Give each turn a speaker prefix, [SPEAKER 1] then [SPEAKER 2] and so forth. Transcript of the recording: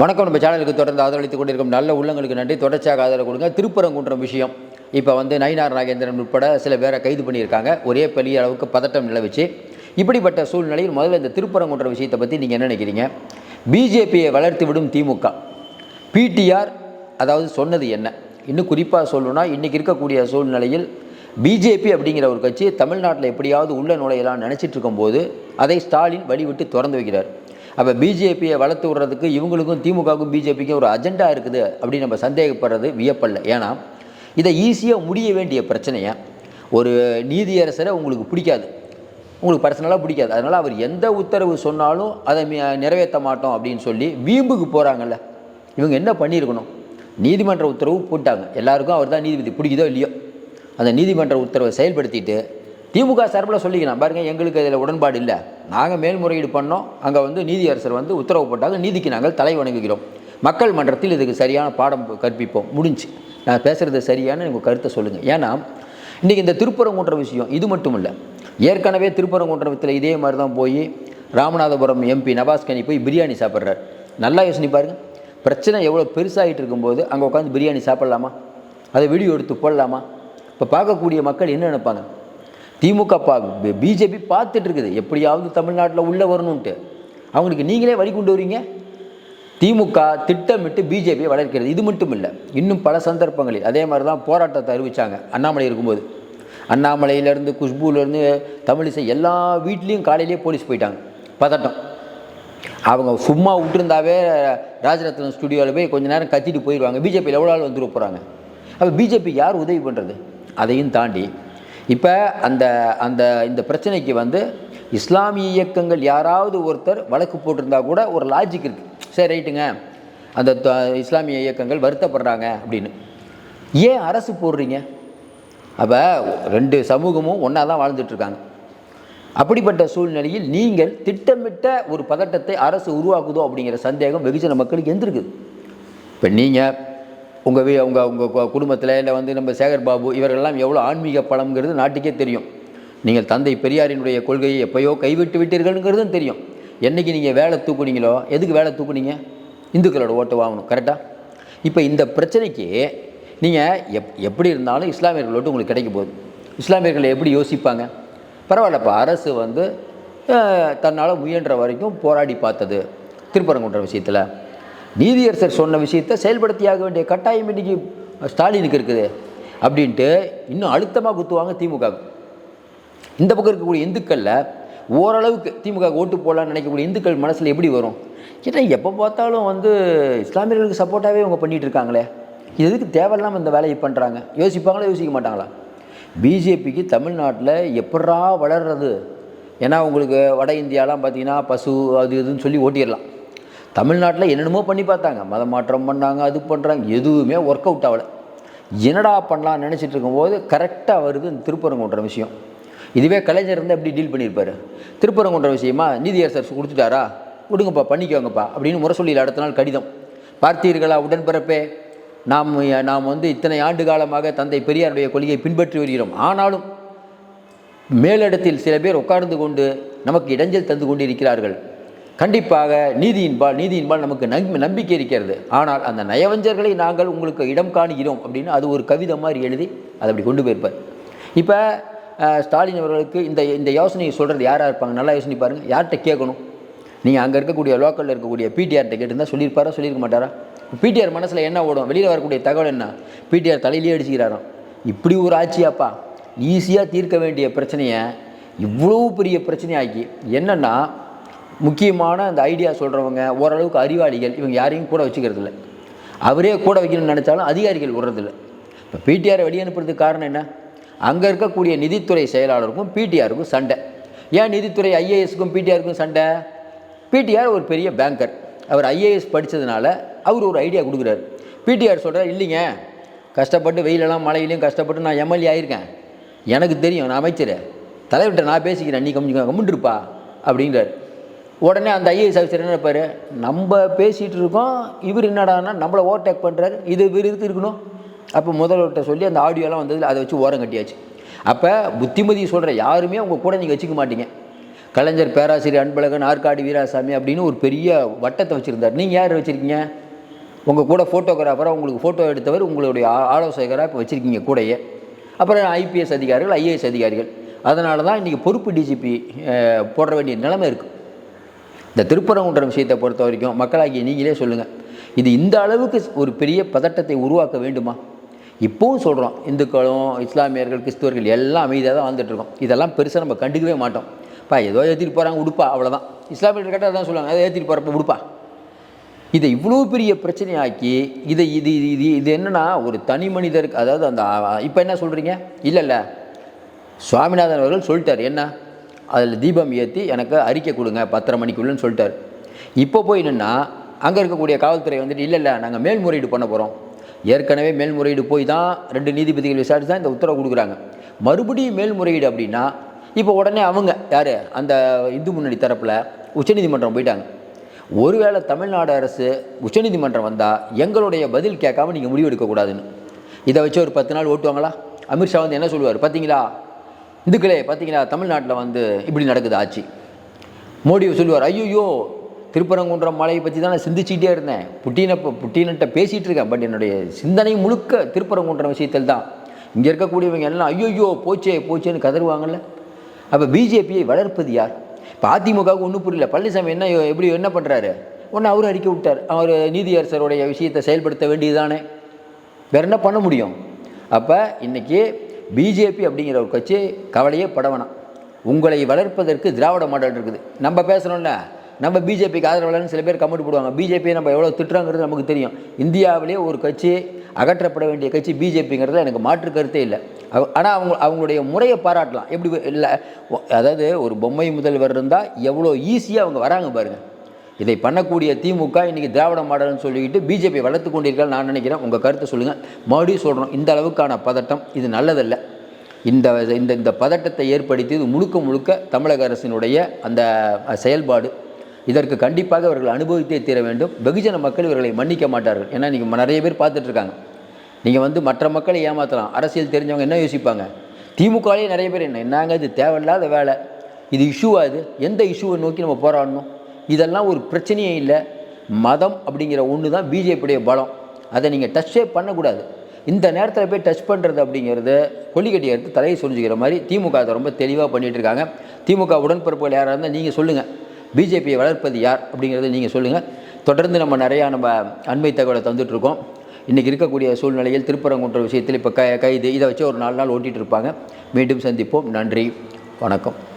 [SPEAKER 1] வணக்கம். நம்ம சேனலுக்கு தொடர்ந்து ஆதரவளித்துக் கொண்டிருக்கும் நல்ல உள்ளங்களுக்கு நன்றி. தொடர்ச்சியாக ஆதரவு கொடுங்க. திருப்பரங்குன்றம் விஷயம். இப்போ வந்து நயினார் நாகேந்திரன் உட்பட சில பேரை கைது பண்ணியிருக்காங்க. ஒரே பெரிய அளவுக்கு பதட்டம் நிலவிச்சு. இப்படிப்பட்ட சூழ்நிலையில் முதல்ல இந்த திருப்பரங்குன்ற விஷயத்தை பற்றி நீங்கள் என்ன நினைக்கிறீங்க? பிஜேபியை வளர்த்து விடும் திமுக. பிடிஆர் அதாவது சொன்னது என்ன? இன்னும் குறிப்பாக சொல்லணும்னா இன்றைக்கி இருக்கக்கூடிய சூழ்நிலையில் பிஜேபி அப்படிங்கிற ஒரு கட்சி தமிழ்நாட்டில் எப்படியாவது உள்ள நுழையலாம் நினச்சிட்டு இருக்கும்போது அதை ஸ்டாலின் வழிவிட்டு திறந்து வைக்கிறார். அப்போ பிஜேபியை வளர்த்து விடுறதுக்கு இவங்களுக்கும் திமுகவுக்கும் பிஜேபிக்கும் ஒரு அஜெண்டா இருக்குது அப்படின்னு நம்ம சந்தேகப்படுறது வியப்பல்ல. ஏன்னா இதை ஈஸியாக முடிய வேண்டிய பிரச்சனையை ஒரு நீதியரசரை உங்களுக்கு பிடிக்காது. உங்களுக்கு பர்சனலாக பிடிக்காது. அதனால் அவர் எந்த உத்தரவு சொன்னாலும் அதை நிறைவேற்ற மாட்டோம் அப்படின்னு சொல்லி வீம்புக்கு போகிறாங்கல்ல இவங்க என்ன பண்ணியிருக்கணும்? நீதிமன்ற உத்தரவு போட்டாங்க. எல்லாருக்கும் அவர் தான் நீதிபதி பிடிக்குதோ இல்லையோ. அந்த நீதிமன்ற உத்தரவை செயல்படுத்திட்டு திமுக சார்பில் சொல்லிக்கலாம். பாருங்கள் எங்களுக்கு இதில் உடன்பாடு இல்லை. நாங்கள் மேல்முறையீடு பண்ணோம். அங்கே வந்து நீதியரசர் வந்து உத்தரவு போட்டாங்க. நீதிக்கு நாங்கள் தலை வணங்குகிறோம். மக்கள் மன்றத்தில் இதுக்கு சரியான பாடம் கற்பிப்போம். முடிஞ்சு. நான் பேசுகிறது சரியான உங்கள் கருத்தை சொல்லுங்கள் ஏன்னா இன்றைக்கி இந்த திருப்பரங்குன்ற விஷயம் இது மட்டும் இல்லை. ஏற்கனவே திருப்பரங்குன்றத்தில் இதே மாதிரி தான் போய் ராமநாதபுரம் எம்பி நவாஸ்கனி போய் பிரியாணி சாப்பிட்றாரு. நல்லா யோசனை பாருங்கள் பிரச்சனை எவ்வளோ பெருசாகிட்டு இருக்கும்போது அங்கே உட்காந்து பிரியாணி சாப்பிட்லாமா? அதை வீடியோ எடுத்து போடலாமா? இப்போ பார்க்கக்கூடிய மக்கள் என்ன நினைப்பாங்க? திமுக பா பிஜேபி பார்த்துட்டு இருக்குது எப்படியாவது தமிழ்நாட்டில் உள்ளே வரணுன்ட்டு அவங்களுக்கு நீங்களே வழி கொண்டு வரீங்க? திமுக திட்டமிட்டு பிஜேபியை வளர்க்கிறது. இது மட்டும் இல்லை இன்னும் பல சந்தர்ப்பங்களில். அதே மாதிரி தான் போராட்டத்தை அறிவித்தாங்க அண்ணாமலை இருக்கும்போது. அண்ணாமலையிலேருந்து குஷ்பூலேருந்து தமிழிசை எல்லா வீட்லேயும் காலையிலேயே போலீஸ் போயிட்டாங்க. பதட்டம். அவங்க சும்மா விட்டுருந்தாவே ராஜரத்னம் ஸ்டுடியோவில் போய் கொஞ்ச நேரம் கத்திட்டு போயிடுவாங்க. பிஜேபியில் எவ்வளோ ஆள் வந்துட்டு போகிறாங்க அப்போ பிஜேபி யார் உதவி பண்ணுறது அதையும் தாண்டி இப்போ அந்த அந்த இந்த பிரச்சனைக்கு வந்து இஸ்லாமிய இயக்கங்கள் யாராவது ஒருத்தர் வழக்கு போட்டிருந்தா கூட ஒரு லாஜிக் இருக்குது சரி ரைட்டுங்க. அந்த த- இஸ்லாமிய இயக்கங்கள் வருத்தப்படுறாங்க அப்படின்னு. ஏன் அரசு போடுறீங்க? அப்போ ரெண்டு சமூகமும் ஒன்றா தான் வாழ்ந்துட்டுருக்காங்க. அப்படிப்பட்ட சூழ்நிலையில் நீங்கள் திட்டமிட்ட ஒரு பதட்டத்தை அரசு உருவாக்குதோ அப்படிங்கிற சந்தேகம் வெகுஜன மக்களுக்கு எந்திருக்குது. இப்போ நீங்கள் உங்கள் வீ உங்கள் உங்கள் குடும்பத்தில் இல்லை வந்து நம்ம சேகர் பாபு இவர்களெல்லாம் எவ்வளோ ஆன்மீக பலம்ங்கிறது நாட்டுக்கே தெரியும். நீங்கள் தந்தை பெரியாரினுடைய கொள்கையை எப்பயோ கைவிட்டு விட்டீர்கள்ங்கிறதும் தெரியும். என்னைக்கு நீங்கள் வேலை தூக்குனீங்களோ எதுக்கு வேலை தூக்குனீங்க? இந்துக்களோட ஓட்டு வாங்கணும் கரெக்டாக இப்போ இந்த பிரச்சனைக்கு நீங்கள் எப் எப்படி இருந்தாலும் இஸ்லாமியர்கள் ஓட்டு உங்களுக்கு கிடைக்க போகுது. இஸ்லாமியர்கள் எப்படி யோசிப்பாங்க? பரவாயில்லப்பா அரசு வந்து தன்னால் முயன்ற வரைக்கும் போராடி பார்த்தது திருப்பரங்குன்ற விஷயத்தில். நீதியரசர் சொன்ன விஷயத்தை செயல்படுத்தியாக வேண்டிய கட்டாயம் இன்றைக்கி ஸ்டாலினுக்கு இருக்குது. அப்படின்ட்டு இன்னும் அழுத்தமாக குத்துவாங்க திமுக. இந்த பக்கம் இருக்கக்கூடிய இந்துக்களில் ஓரளவுக்கு திமுக ஓட்டு போடலான்னு நினைக்கக்கூடிய இந்துக்கள் மனசில் எப்படி வரும்? ஏன்னா எப்போ பார்த்தாலும் வந்து இஸ்லாமியர்களுக்கு சப்போர்ட்டாகவே அவங்க பண்ணிகிட்டு இருக்காங்களே. இது எதுக்கு தேவையில்லாமல் இந்த வேலையை பண்ணுறாங்க யோசிப்பாங்களா யோசிக்க மாட்டாங்களா? பிஜேபிக்கு தமிழ்நாட்டில் எப்படா வளர்றது? ஏன்னா உங்களுக்கு வட இந்தியாலாம் பார்த்தீங்கன்னா பசு அது இதுன்னு சொல்லி ஓட்டிடலாம். தமிழ்நாட்டில் என்னென்னமோ பண்ணி பார்த்தாங்க. மத மாற்றம் பண்ணாங்க அது பண்ணுறாங்க எதுவுமே ஒர்க் அவுட் ஆகலை. என்னடா பண்ணலாம்னு நினச்சிட்டு இருக்கும்போது கரெக்டாக வருது இந்த திருப்பரங்குன்ற விஷயம். இதுவே கலைஞர் இருந்தால் எப்படி டீல் பண்ணியிருப்பார்? திருப்பரங்குன்ற விஷயமா நீதியரசர் கொடுத்துட்டாரா? விடுங்கப்பா பண்ணிக்கோங்கப்பா அப்படின்னு முறை சொல்லியில் அடுத்த நாள் கடிதம். பார்த்தீர்களா உடன்பிறப்பே? நாம் நாம் வந்து இத்தனை ஆண்டு காலமாக தந்தை பெரியாருடைய கொள்கையை பின்பற்றி வருகிறோம். ஆனாலும் மேலிடத்தில் சில பேர் உட்கார்ந்து கொண்டு நமக்கு இடைஞ்சல் தந்து கொண்டிருக்கிறார்கள். கண்டிப்பாக நீதியின்பால் நீதியின்பால் நமக்கு நம்பி நம்பிக்கை இருக்கிறது. ஆனால் அந்த நயவஞ்சர்களை நாங்கள் உங்களுக்கு இடம் காணுகிறோம் அப்படின்னு அது ஒரு கவிதை மாதிரி எழுதி அதை அப்படி கொண்டு போயிருப்பார். இப்போ ஸ்டாலின் அவர்களுக்கு இந்த இந்த யோசனையை சொல்கிறது யாராக இருப்பாங்க? நல்லா யோசனை பாருங்கள் யார்கிட்ட கேட்கணும்? நீங்கள் அங்கே இருக்கக்கூடிய லோக்கலில் இருக்கக்கூடிய பிடிஆர்கிட்ட கேட்டிருந்தால் சொல்லியிருப்பாரா? சொல்லியிருக்க மாட்டாரா? பிடிஆர் மனசில் என்ன ஓடும்? வெளியில் வரக்கூடிய தகவல் என்ன? பிடிஆர் தலையிலேயே அடிச்சுக்கிறாராம். இப்படி ஒரு ஆட்சியாப்பா. ஈஸியாக தீர்க்க வேண்டிய பிரச்சனையை இவ்வளோ பெரிய பிரச்சனையாக்கி என்னென்னா முக்கியமான அந்த ஐடியா சொல்கிறவங்க ஓரளவுக்கு அறிவாளிகள் இவங்க யாரையும் கூட வச்சுக்கிறது இல்லை அவரே கூட வைக்கணும்னு நினச்சாலும் அதிகாரிகள் விடுறதில்ல. இப்போ பிடிஆரை வெளியனுப்புறதுக்கு காரணம் என்ன? அங்கே இருக்கக்கூடிய நிதித்துறை செயலாளருக்கும் பிடிஆருக்கும் சண்டை. ஏன் நிதித்துறை ஐஏஎஸ்க்கும் பிடிஆருக்கும் சண்டை? பிடிஆர் ஒரு பெரிய பேங்கர் அவர் ஐஏஎஸ் படித்ததுனால அவர் ஒரு ஐடியா கொடுக்குறாரு. பிடிஆர் சொல்கிறார் இல்லைங்க கஷ்டப்பட்டு வெயிலெல்லாம் மழையிலையும் கஷ்டப்பட்டு நான் எம்எல்ஏ ஆயிருக்கேன். எனக்கு தெரியும் நான் அமைச்சர். தலைவர்கிட்ட நான் பேசிக்கிறேன் நீ கம்மி கம்முன்னு அப்படிங்கிறார் உடனே அந்த ஐஏஎஸ் ஆஃபீஸர் என்ன இருப்பார்? நம்ம பேசிகிட்டு இருக்கோம் இவர் என்னடான்னா நம்மளை ஓவர்டேக் பண்ணுறாரு இது இவர் இதுக்கு இருக்கணும்? அப்போ முதல்வர்கிட்ட சொல்லி அந்த ஆடியோலாம் வந்ததில் அதை வச்சு ஓரம் கட்டியாச்சு. அப்போ புத்திமதி சொல்கிற யாருமே உங்கள் கூட நீங்கள் வச்சுக்க மாட்டீங்க. கலைஞர் பேராசிரியர் அன்பழகன் ஆற்காடு வீராசாமி அப்படின்னு ஒரு பெரிய வட்டத்தை வச்சுருந்தார். நீங்கள் யார் வச்சுருக்கீங்க? உங்கள் கூட ஃபோட்டோகிராஃபராக உங்களுக்கு ஃபோட்டோ எடுத்தவர் உங்களுடைய ஆலோசகராக இப்போ வச்சுருக்கீங்க கூடயே. அப்புறம் ஐபிஎஸ் அதிகாரிகள் ஐஏஎஸ் அதிகாரிகள். அதனால தான் இன்றைக்கி பொறுப்பு டிஜிபி போட வேண்டிய நிலைமை இருக்குது இந்த திருப்பரங்குன்றம் விஷயத்தை பொறுத்த வரைக்கும் மக்களாகிய நீங்களே சொல்லுங்கள் இது இந்த அளவுக்கு ஒரு பெரிய பதட்டத்தை உருவாக்க வேண்டுமா? இப்போவும் சொல்கிறோம் இந்துக்களும் இஸ்லாமியர்கள் கிறிஸ்துவர்கள் எல்லாம் அமைதியாக தான் வாழ்ந்துட்டு இருக்கோம் இதெல்லாம் பெருசாக நம்ம கண்டுக்கவே மாட்டோம். இப்போ ஏதோ ஏற்றிட்டு போகிறாங்க உடுப்பா அவ்வளோதான் இஸ்லாமியர்கள் கேட்டால் தான் சொல்லுவாங்க அதை ஏற்றிட்டு போகிறப்ப உடுப்பா. இதை இவ்வளோ பெரிய பிரச்சனையாக்கி இதை இது இது இது இது ஒரு தனி மனிதருக்கு அதாவது அந்த இப்போ என்ன சொல்கிறீங்க இல்லை இல்லை சுவாமிநாதன் அவர்கள் சொல்லிட்டார் என்ன? அதில் தீபம் ஏற்றி எனக்கு அறிக்கை கொடுங்க பத்தரை மணிக்குள்ளன்னு சொல்லிட்டார். இப்போ போய் என்னென்னா அங்கே இருக்கக்கூடிய காவல்துறை வந்துட்டு இல்லை இல்லை நாங்கள் மேல்முறையீடு பண்ண போகிறோம் ஏற்கனவே மேல்முறையீடு போய் தான் ரெண்டு நீதிபதிகள் விசாரித்து தான் இந்த உத்தரவு கொடுக்குறாங்க. மறுபடியும் மேல்முறையீடு அப்படின்னா இப்போ உடனே அவங்க யார்? அந்த இந்து முன்னணி தரப்பில் உச்சநீதிமன்றம் போயிட்டாங்க. ஒருவேளை தமிழ்நாடு அரசு உச்சநீதிமன்றம் வந்தால் எங்களுடைய பதில் கேட்காம நீங்கள் முடிவெடுக்கக்கூடாதுன்னு இதை வச்சு ஒரு பத்து நாள் ஓட்டுவாங்களா? அமித்ஷா வந்து என்ன சொல்லுவார்? பார்த்தீங்களா இதுக்குள்ளே பார்த்தீங்களா தமிழ்நாட்டில் வந்து இப்படி நடக்குது ஆட்சி. மோடி சொல்லுவார் ஐயோ திருப்பரங்குன்றம் மலையை பற்றி தான் நான் சிந்திச்சுக்கிட்டே இருந்தேன். புட்டின புட்டின்கிட்ட பேசிகிட்டு இருக்கேன். பட் என்னுடைய சிந்தனை முழுக்க திருப்பரங்குன்றம் விஷயத்தில் தான். இங்கே இருக்கக்கூடியவங்க எல்லாம் ஐயோயோ போச்சே போச்சேன்னு கதருவாங்கல்ல அப்போ பிஜேபியை வளர்ப்பது யார்? இப்போ அதிமுகவுக்கு ஒன்றும் புரியல. பழனிசாமி என்ன எப்படி என்ன பண்ணுறாரு ஒன்று அவர் அறிக்கை விட்டார். அவர் நீதியரசருடைய விஷயத்தை செயல்படுத்த வேண்டியதுதானே. வேற என்ன பண்ண முடியும்? அப்போ இன்றைக்கி பிஜேபி அப்படிங்கிற ஒரு கட்சி கவலையே படவணும் உங்களை வளர்ப்பதற்கு திராவிட மாடல் இருக்குது. நம்ம பேசணும்ல. நம்ம பிஜேபிக்கு ஆதரவாளர்னு சில பேர் கமெண்ட் போடுவாங்க. பிஜேபியை நம்ம எவ்வளோ திட்டுறோங்கிறது நமக்கு தெரியும். இந்தியாவிலே ஒரு கட்சி அகற்றப்பட வேண்டிய கட்சி பிஜேபிங்கிறது எனக்கு மாற்று கருத்தே இல்லை. ஆனால் அவங்க அவங்களுடைய முறையை பாராட்டலாம். எப்படி இல்லை அதாவது ஒரு பொம்மை முதல்வர் இருந்தால் எவ்வளோ ஈஸியாக அவங்க வராங்க பாருங்கள் இதை பண்ணக்கூடிய திமுக இன்றைக்கி திராவிட மாடல்னு சொல்லிக்கிட்டு பிஜேபி வளர்த்து கொண்டிருக்கால் நான் நினைக்கிறேன். உங்கள் கருத்தை சொல்லுங்கள் மறுபடியும் சொல்கிறோம் இந்த அளவுக்கான பதட்டம் இது நல்லதல்ல. இந்த இந்த இந்த பதட்டத்தை ஏற்படுத்தி இது முழுக்க முழுக்க தமிழக அரசினுடைய அந்த செயல்பாடு. இதற்கு கண்டிப்பாக இவர்கள் அனுபவித்தே தீர வேண்டும். வெகுஜன மக்கள் இவர்களை மன்னிக்க மாட்டார்கள். ஏன்னா நீங்கள் நிறைய பேர் பார்த்துட்ருக்காங்க நீங்கள் வந்து மற்ற மக்களை ஏமாற்றலாம் அரசியல் தெரிஞ்சவங்க என்ன யோசிப்பாங்க? திமுகலேயே நிறைய பேர் என்ன என்னங்க இது தேவையில்லாத வேலை. இது இஷ்யூவா இது? எந்த இஷ்யூவை நோக்கி நம்ம போராடணும்? இதெல்லாம் ஒரு பிரச்சனையே இல்லை. மதம் அப்படிங்கிற ஒன்று தான் பிஜேபியுடைய பலம். அதை நீங்கள் டச்சே பண்ணக்கூடாது. இந்த நேரத்தில் போய் டச் பண்ணுறது அப்படிங்கிறது கொல்லிக்கட்டி எடுத்து தலையை சொரிஞ்சுக்கிற மாதிரி திமுக அதை ரொம்ப தெளிவாக பண்ணிகிட்டு இருக்காங்க. திமுக உடன்பிறப்புகள் யாராக இருந்தால் நீங்கள் சொல்லுங்கள் பிஜேபியை வளர்ப்பது யார் அப்படிங்கிறத நீங்கள் சொல்லுங்கள் தொடர்ந்து நம்ம நிறையா நம்ம அண்மை தகவலை தந்துட்டுருக்கோம் இன்றைக்கி இருக்கக்கூடிய சூழ்நிலையில் திருப்பரங்குன்ற விஷயத்தில் இப்போ க கைது இதை வச்சு ஒரு நாலு நாள் ஓட்டிகிட்டு இருப்பாங்க. மீண்டும் சந்திப்போம். நன்றி. வணக்கம்.